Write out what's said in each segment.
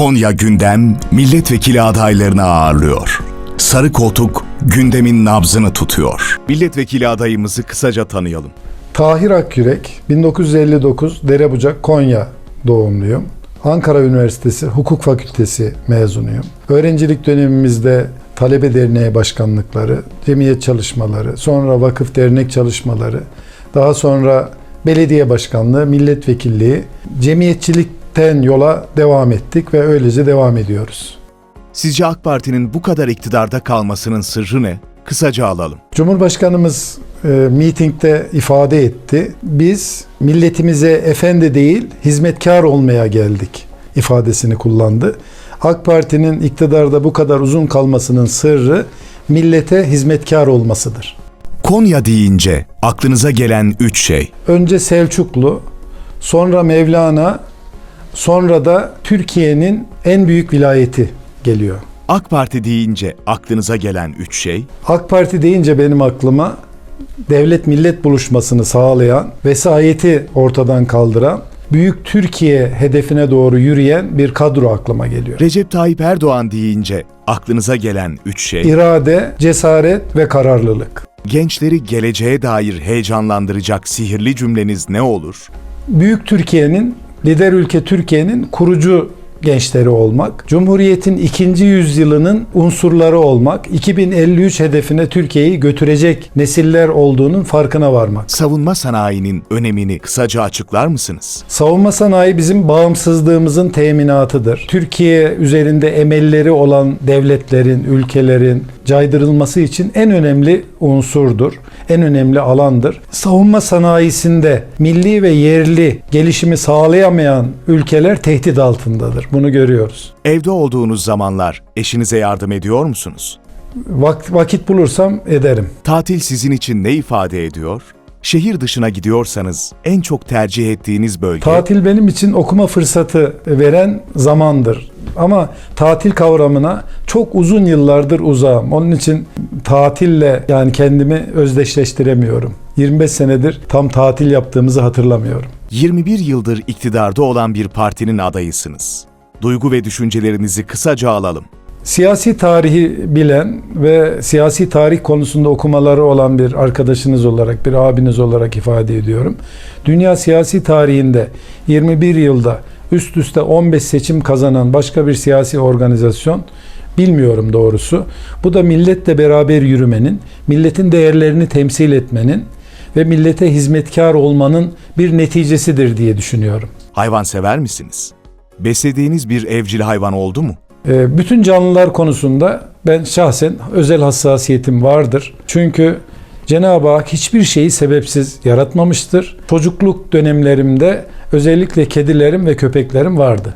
Konya Gündem milletvekili adaylarını ağırlıyor. Sarı koltuk gündemin nabzını tutuyor. Milletvekili adayımızı kısaca tanıyalım. Tahir Akyürek, 1959 Derebucak, Konya doğumluyum. Ankara Üniversitesi Hukuk Fakültesi mezunuyum. Öğrencilik dönemimizde talebe derneği başkanlıkları, cemiyet çalışmaları, sonra vakıf dernek çalışmaları, daha sonra belediye başkanlığı, milletvekilliği, cemiyetçilikten yola devam ettik ve öylece devam ediyoruz. Sizce AK Parti'nin bu kadar iktidarda kalmasının sırrı ne? Kısaca alalım. Cumhurbaşkanımız e, mitingde ifade etti. Biz milletimize efendi değil, hizmetkar olmaya geldik ifadesini kullandı. AK Parti'nin iktidarda bu kadar uzun kalmasının sırrı millete hizmetkar olmasıdır. Konya deyince aklınıza gelen üç şey. Önce Selçuklu, sonra Mevlana, sonra da Türkiye'nin en büyük vilayeti geliyor. AK Parti deyince aklınıza gelen üç şey. AK Parti deyince benim aklıma devlet millet buluşmasını sağlayan, vesayeti ortadan kaldıran, büyük Türkiye hedefine doğru yürüyen bir kadro aklıma geliyor. Recep Tayyip Erdoğan deyince aklınıza gelen üç şey. İrade, cesaret ve kararlılık. Gençleri geleceğe dair heyecanlandıracak sihirli cümleniz ne olur? Büyük Türkiye'nin, lider ülke Türkiye'nin kurucu gençleri olmak, Cumhuriyet'in ikinci yüzyılının unsurları olmak, 2053 hedefine Türkiye'yi götürecek nesiller olduğunun farkına varmak. Savunma sanayinin önemini kısaca açıklar mısınız? Savunma sanayi bizim bağımsızlığımızın teminatıdır. Türkiye üzerinde emelleri olan devletlerin, ülkelerin caydırılması için en önemli unsurdur. En önemli alandır. Savunma sanayisinde milli ve yerli gelişimi sağlayamayan ülkeler tehdit altındadır. Bunu görüyoruz. Evde olduğunuz zamanlar eşinize yardım ediyor musunuz? Vak- vakit bulursam ederim. Tatil sizin için ne ifade ediyor? Şehir dışına gidiyorsanız en çok tercih ettiğiniz bölge Tatil benim için okuma fırsatı veren zamandır. Ama tatil kavramına çok uzun yıllardır uzağım. Onun için tatille yani kendimi özdeşleştiremiyorum. 25 senedir tam tatil yaptığımızı hatırlamıyorum. 21 yıldır iktidarda olan bir partinin adayısınız. Duygu ve düşüncelerinizi kısaca alalım. Siyasi tarihi bilen ve siyasi tarih konusunda okumaları olan bir arkadaşınız olarak, bir abiniz olarak ifade ediyorum. Dünya siyasi tarihinde 21 yılda üst üste 15 seçim kazanan başka bir siyasi organizasyon bilmiyorum doğrusu. Bu da milletle beraber yürümenin, milletin değerlerini temsil etmenin ve millete hizmetkar olmanın bir neticesidir diye düşünüyorum. Hayvan sever misiniz? Beslediğiniz bir evcil hayvan oldu mu? Ee, Bütün canlılar konusunda ben şahsen özel hassasiyetim vardır. Çünkü Cenab-ı Hak hiçbir şeyi sebepsiz yaratmamıştır. Çocukluk dönemlerimde özellikle kedilerim ve köpeklerim vardı.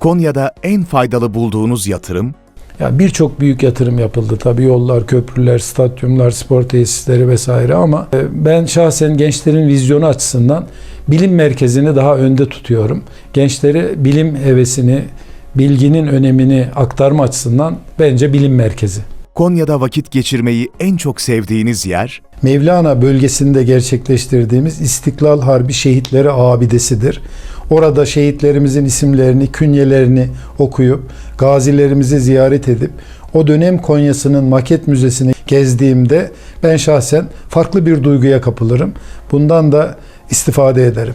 Konya'da en faydalı bulduğunuz yatırım Ya birçok büyük yatırım yapıldı tabii yollar, köprüler, stadyumlar, spor tesisleri vesaire ama e, ben şahsen gençlerin vizyonu açısından bilim merkezini daha önde tutuyorum. Gençlere bilim hevesini, bilginin önemini aktarma açısından bence bilim merkezi. Konya'da vakit geçirmeyi en çok sevdiğiniz yer Mevlana bölgesinde gerçekleştirdiğimiz İstiklal Harbi Şehitleri Abidesidir. Orada şehitlerimizin isimlerini, künyelerini okuyup, gazilerimizi ziyaret edip, o dönem Konya'sının maket müzesini gezdiğimde ben şahsen farklı bir duyguya kapılırım. Bundan da istifade ederim.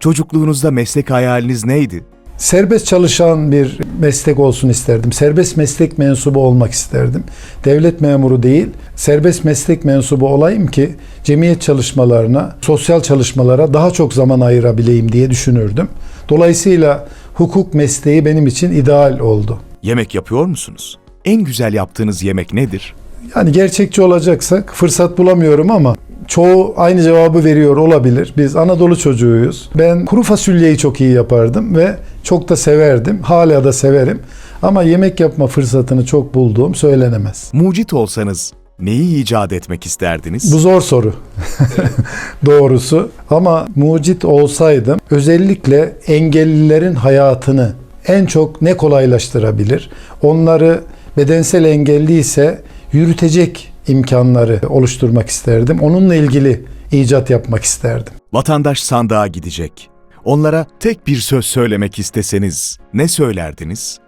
Çocukluğunuzda meslek hayaliniz neydi? Serbest çalışan bir meslek olsun isterdim. Serbest meslek mensubu olmak isterdim. Devlet memuru değil, serbest meslek mensubu olayım ki cemiyet çalışmalarına, sosyal çalışmalara daha çok zaman ayırabileyim diye düşünürdüm. Dolayısıyla hukuk mesleği benim için ideal oldu. Yemek yapıyor musunuz? En güzel yaptığınız yemek nedir? Yani gerçekçi olacaksak fırsat bulamıyorum ama çoğu aynı cevabı veriyor olabilir. Biz Anadolu çocuğuyuz. Ben kuru fasulyeyi çok iyi yapardım ve çok da severdim. Hala da severim. Ama yemek yapma fırsatını çok bulduğum söylenemez. Mucit olsanız neyi icat etmek isterdiniz? Bu zor soru. Doğrusu. Ama mucit olsaydım özellikle engellilerin hayatını en çok ne kolaylaştırabilir? Onları bedensel engelli ise yürütecek imkanları oluşturmak isterdim. Onunla ilgili icat yapmak isterdim. Vatandaş sandığa gidecek. Onlara tek bir söz söylemek isteseniz ne söylerdiniz?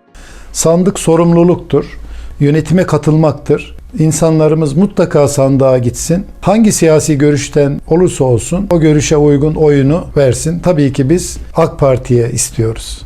Sandık sorumluluktur. Yönetime katılmaktır. İnsanlarımız mutlaka sandığa gitsin. Hangi siyasi görüşten olursa olsun o görüşe uygun oyunu versin. Tabii ki biz AK Parti'ye istiyoruz.